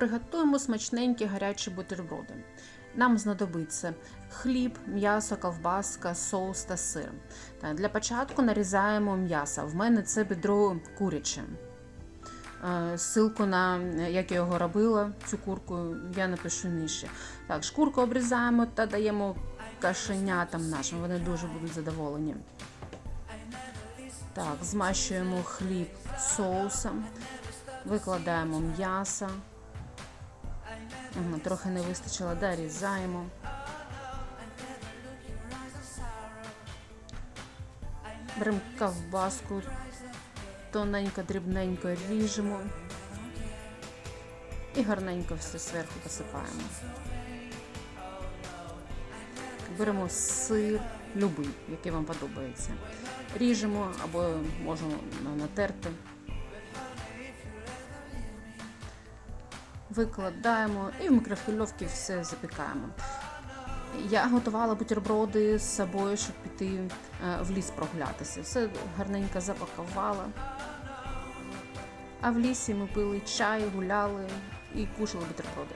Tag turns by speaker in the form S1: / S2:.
S1: приготуємо смачненькі гарячі бутерброди. Нам знадобиться хліб, м'ясо, ковбаска, соус та сир. Для початку нарізаємо м'ясо. В мене це бедро куряче. Е, Ссылку на е, як я його робила, цю курку, я напишу нижче. Так, шкурку обрізаємо та даємо кашенятам нашим. Вони дуже будуть задоволені. Так, змащуємо хліб соусом, викладаємо м'ясо. Трохи не вистачило, дорізаємо. Беремо ковбаску, тоненько, дрібненько ріжемо і гарненько все зверху посипаємо. Беремо сир, любий, який вам подобається. Ріжемо або можемо натерти. Викладаємо і в мікрохвильовці все запікаємо. Я готувала бутерброди з собою, щоб піти е, в ліс прогулятися. Все гарненько запакувала. А в лісі ми пили чай, гуляли і кушали бутерброди.